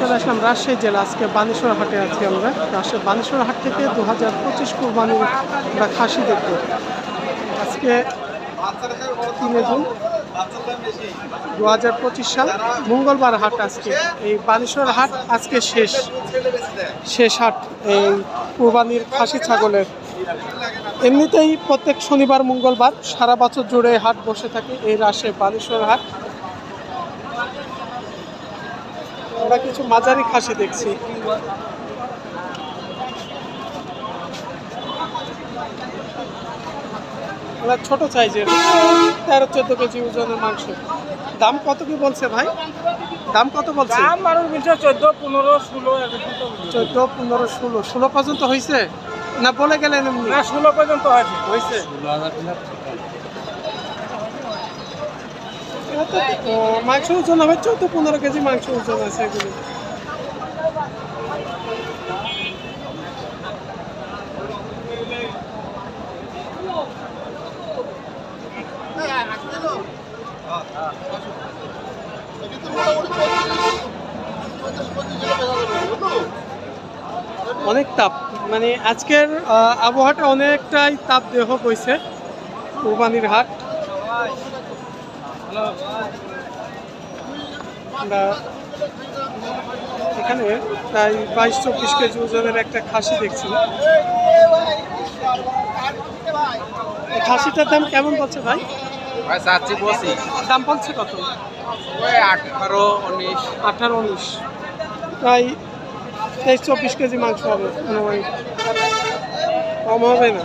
চলে আসলাম রাজশাহী জেলা। আজকে বানেশ্বর হাটে আছি আমরা। রাজশাহী বানেশ্বর হাট থেকে দু হাজার পঁচিশ আমরা খাসি দেখব। আজকে তিনে জুন দু হাজার পঁচিশ সাল মঙ্গলবার হাট আজকে। এই বানেশ্বর হাট আজকে শেষ। শেষ হাট এই কুরবানির খাসি ছাগলের। এমনিতেই প্রত্যেক শনিবার মঙ্গলবার সারা বছর জুড়ে হাট বসে থাকে এই রাশে বানেশ্বর হাট। আমরা কিছু মাঝারি খাসি দেখছি। ওরা ছোট সাইজের তেরো চোদ্দ কেজি ওজনের মাংস। দাম কত কি বলছে ভাই? দাম কত বলছে? দাম মানুষ বলছে চোদ্দ পনেরো ষোলো চোদ্দ পনেরো ষোলো। ষোলো পর্যন্ত হয়েছে না বলে গেলেন না ষোলো পর্যন্ত হয়েছে। হয়েছে এটা তো, ও, মাংস ওজন হবে চোদ্দ পনেরো কেজি মাংস ওজন আছে এগুলো। অনেক তাপ মানে আজকের আবহাওয়াটা অনেকটাই তাপ দেহ বইছে কুরবানির হাট। আমরা এখানে প্রায় বাইশ চব্বিশ কেজি ওজনের একটা খাসি দেখছি। খাসিটার দাম কেমন বলছে ভাই? ভাই চাচ্ছি বসি দাম বলছে কত? ওই আঠারো উনিশ। আঠারো উনিশ। প্রায় তেইশ চব্বিশ কেজি মাংস হবে অনুমানিক কম হবে না।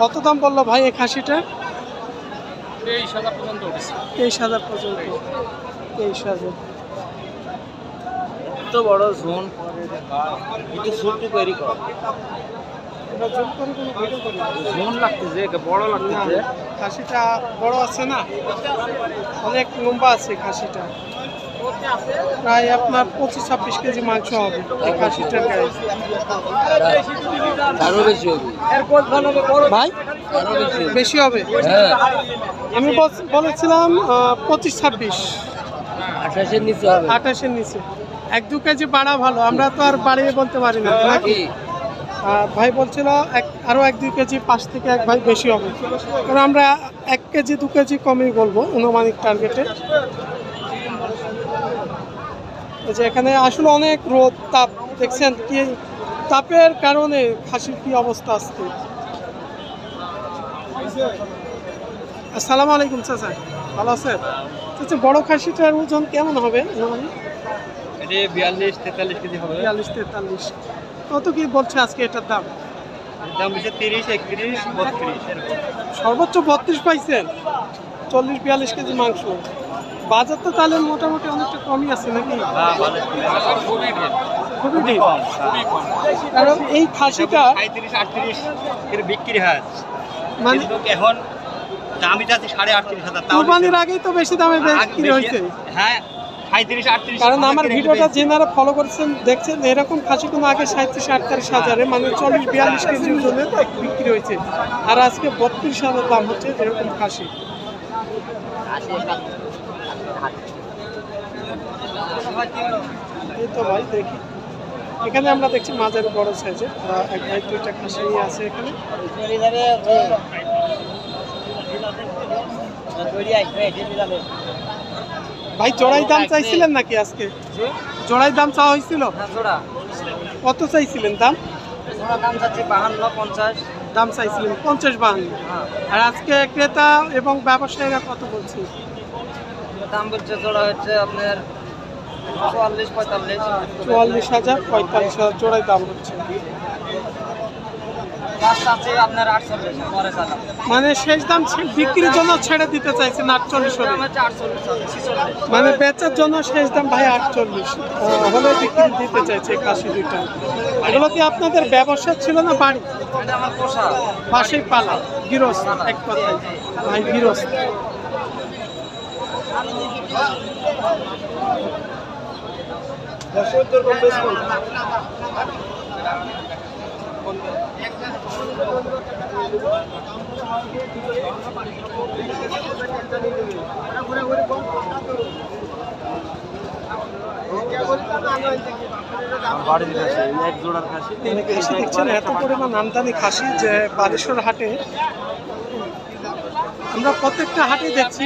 কত দাম বলল ভাই এই খাসিটা তেইশ হাজার পর্যন্ত তেইশ হাজার পর্যন্ত। তেইশ হাজার এত বড় জোন ছোট্টু তৈরি কর। এটা জোর করে কোনো ভিডিও করি না। লাগতেছে বড় লাগতেছে। খাসিটা বড় আছে না? অনেক লম্বা আছে খাসিটা। প্রায় আপনার পঁচিশ ছাব্বিশ কেজি মাংস হবে এই খাসিটার গায়ে। আরও বেশি হবে। ভাই? বেশি হবে। হ্যাঁ। আমি বলেছিলাম পঁচিশ ছাব্বিশ আঠাশের নিচে আঠাশের নিচে। এক দু কেজি বাড়া ভালো আমরা তো আর বাড়িয়ে বলতে পারি না। নাকি? কি? আর ভাই বলছিল এক আরও এক দুই কেজি পাঁচ থেকে এক ভাই বেশি হবে। কারণ আমরা এক কেজি দু কেজি কমই বলব অনুমানিক টার্গেটে যে এখানে আসলে অনেক রোদ তাপ দেখছেন কি? তাপের কারণে খাসির কি অবস্থা আজকে? আসসালামু আলাইকুম চাচা। ভালো আছেন? চাচা বড় খাসিটার ওজন কেমন হবে? বিয়াল্লিশ তেতাল্লিশ কেজি হবে। বিয়াল্লিশ তেতাল্লিশ। কত কি বলছে আজকে এটার দাম? দাম হচ্ছে তিরিশ একত্রিশ বত্রিশ সর্বোচ্চ বত্রিশ পাইছেন। চল্লিশ বিয়াল্লিশ কেজি মাংস। বাজার তো তাহলে মোটামুটি অনেকটা কমই আছে নাকি? খুবই ঠিক কারণ এই খাসিটা আটত্রিশ এর বিক্রি হয়। মানে এখন দামি যাচ্ছে সাড়ে আটত্রিশ হাজার তাও আগেই তো বেশি দামে বিক্রি হয়েছে। হ্যাঁ সাঁত্রিশ আটত্রিশ কারণ আমার ভিডিওটা যেনারা ফলো করছেন দেখছেন এরকম খাসি কোনো আগে সাঁত্রিশ আটত্রিশ হাজারে মানে চল্লিশ বিয়াল্লিশ কেজি ওজনে বিক্রি হয়েছে। আর আজকে বত্রিশ হাজার দাম হচ্ছে এরকম খাসি। এই তো ভাই দেখি। এখানে আমরা দেখছি মাঝারি বড় সাইজের এক ভাই দুইটা খাসি আছে এখানে। ভাই জোড়াই দাম চাইছিলেন নাকি আজকে? জোড়াই দাম চাওয়া হয়েছিল? কত চাইছিলেন দাম? দাম চাইছিলেন পঞ্চাশ বাহান্ন। আর আজকে ক্রেতা এবং ব্যবসায়ীরা কত বলছে? দাম বলছে জোড়া হচ্ছে আপনার চুয়াল্লিশ পঁয়তাল্লিশ। চুয়াল্লিশ হাজার পঁয়তাল্লিশ হাজার জোড়াই দাম হচ্ছে লাস্ট আছে আপনার আটচল্লিশ পরে চালাম মানে শেষ দাম বিক্রির জন্য ছেড়ে দিতে চাইছেন আটচল্লিশ মানে বেচার জন্য শেষ দাম ভাই আটচল্লিশ। হলে বিক্রি দিতে চাইছে খাসি দুইটা। এগুলো কি আপনাদের ব্যবসা ছিল না বাড়ি? পোষা। পালা গিরস্ত এক কথায়। ভাই গিরস্ত। এক খাসি দেখছেন এত পরিমাণ আমদানি খাসি যে বালেশ্বর হাটে আমরা প্রত্যেকটা হাটে দেখছি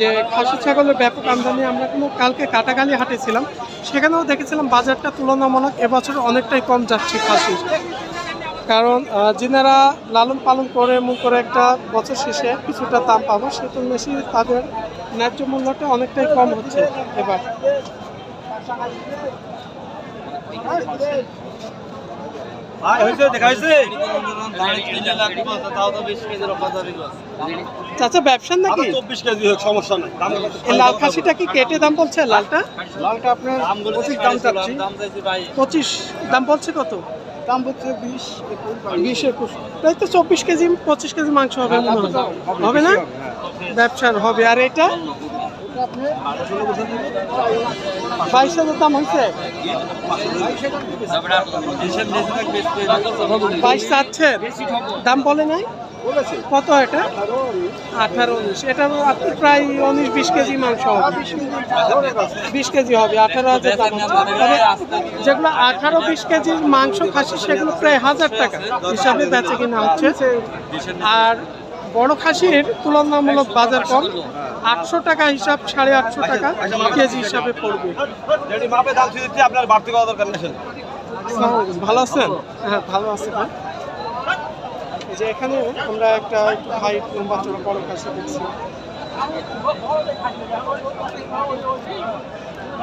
যে খাসি, ছাগলের ব্যাপক আমদানি। আমরা কোনো কালকে কাটাকালি হাটে ছিলাম। সেখানেও দেখেছিলাম বাজারটা তুলনামূলক এবছর অনেকটাই কম যাচ্ছে খাসির। কারণ যিনারা লালন পালন করে এমন করে একটা বছর শেষে কিছুটা দাম পাবো সে তুলনায় তাদের ন্যায্য মূল্যটা অনেকটাই কম হচ্ছে এবার। দেখা হয়েছে তাও তো বিশ চাচা ব্যবসা নাকি? চব্বিশ কেজি সমস্যা নাই। লাল খাসিটা কি কেটে দাম বলছে লালটা? লালটা আপনার দাম চাচ্ছি। পঁচিশ দাম বলছে কত? দাম হচ্ছে বিশ একুশ তো চব্বিশ কেজি পঁচিশ কেজি মাংস হবে মনে হয়। হবে না? ব্যবসার হবে। আর এটা? বাইশ হাজার দাম হয়েছে? বাইশ চাচ্ছে দাম বলে নাই? কত এটা? আঠারো উনিশ এটা আপনি প্রায় উনিশ বিশ কেজি মাংস হবে। বিশ কেজি হবে। আঠারো হাজার তবে যেগুলো আঠারো বিশ কেজির মাংস খাসি সেগুলো প্রায় হাজার টাকা। হিসাবে বেচে কিনা হচ্ছে। আর বড় খাসির তুলনামূলক বাজার কম। আটশো টাকা হিসাব সাড়ে আটশো টাকা কেজি হিসাবে পড়বে। আপনার বাড়তি করা দরকার। ভালো আছেন? হ্যাঁ ভালো আছে ভাই। যে এখানে আমরা একটা হাইট লম্বা চড়া বড় কাছে দেখছি।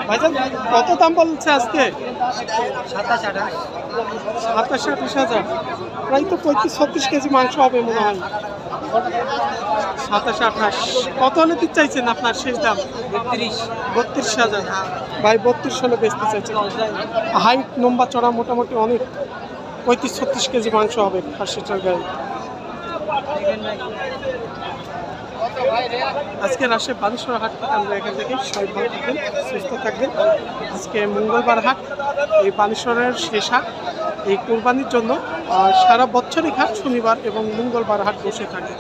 ভাইজান কত দাম বলছে আজকে? সাতাশ আঠাশ। সাতাশ আঠাশ হাজার। প্রায় তো পঁয়ত্রিশ ছত্রিশ কেজি মাংস হবে মনে হয়। সাতাশ আঠাশ। কত হলে দিতে চাইছেন আপনার শেষ দাম? বত্রিশ। বত্রিশ হাজার। ভাই বত্রিশ হলে বেচতে চাইছেন। হাইট লম্বা চড়া মোটামুটি অনেক। পঁয়ত্রিশ, ছত্রিশ কেজি মাংস হবে খাসিটার গায়ে আজকে রাশে বানেশ্বর হাট থেকে আমরা এখান থেকে সবাই ভালো থাকবেন, সুস্থ থাকবেন। আজকে মঙ্গলবার হাট, এই বানেশ্বরের শেষ হাট, এই কোরবানির জন্য সারা বছরই হাট শনিবার এবং মঙ্গলবার হাট বসে থাকে।